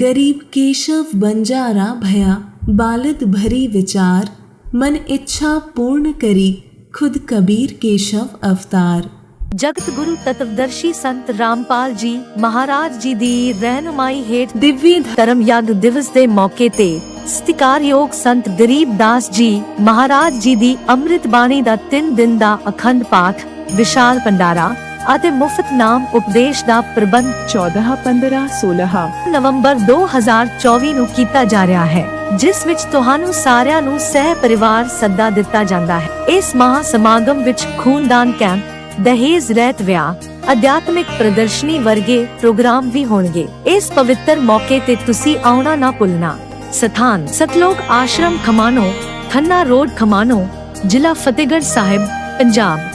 गरीब केशव बंजारा भया बालद भरी विचार मन इच्छा पूर्ण करी ਖੁਦ ਕਬੀਰ ਕੇਸ਼ਵ ਅਵਤਾਰ। ਜਗਤ ਗੁਰੂ ਤਤਵਦਰਸ਼ੀ ਸੰਤ ਰਾਮਪਾਲ ਜੀ ਮਹਾਰਾਜ ਜੀ ਦੀ ਰਹਿਨਮਾਈ ਹੇਠ ਦਿਵਯ ਧਰਮ ਯੱਗ ਦਿਵਸ ਦੇ ਮੌਕੇ ਤੇ ਸਤਿਕਾਰਯੋਗ ਸੰਤ ਗਰੀਬ ਦਾਸ ਜੀ ਮਹਾਰਾਜ ਜੀ ਦੀ ਅੰਮ੍ਰਿਤ ਬਾਣੀ ਦਾ 3 ਦਿਨ ਦਾ ਅਖੰਡ ਪਾਠ ਵਿਸ਼ਾਲ ਪੰਡਾਰਾ ਅਤੇ ਮੁਫਤ ਨਾਮ ਉਪਦੇਸ਼ ਦਾ ਪ੍ਰਬੰਧ 14 15 16 ਨਵੰਬਰ 2024 ਨੂੰ ਕੀਤਾ ਜਾ ਰਿਹਾ ਹੈ। ਜਿਸ ਵਿੱਚ ਤੁਹਾਨੂੰ ਸਾਰਿਆਂ ਨੂੰ ਸਹਿ ਪਰਿਵਾਰ ਸੱਦਾ ਦਿੱਤਾ ਜਾਂਦਾ ਹੈ। ਇਸ ਮਹਾ ਸਮਾਗਮ ਵਿੱਚ ਖੂਨਦਾਨ ਕੈਂਪ, ਦਹੇਜ ਰਹਿਤ ਵਿਆਹ, ਅਧਿਆਤਮਿਕ ਪ੍ਰਦਰਸ਼ਨੀ ਵਰਗੇ ਪ੍ਰੋਗਰਾਮ ਵੀ ਹੋਣਗੇ। ਇਸ ਪਵਿੱਤਰ ਮੌਕੇ ਤੇ ਤੁਸੀਂ ਆਉਣਾ ਨਾ ਭੁੱਲਣਾ। ਸਥਾਨ ਸਤਲੋਕ ਆਸ਼ਰਮ ਖਮਾਨੋ ਖੰਨਾ ਰੋਡ ਖਮਾਨੋ ਜ਼ਿਲ੍ਹਾ ਫਤਿਹਗੜ੍ਹ ਸਾਹਿਬ, ਪੰਜਾਬ।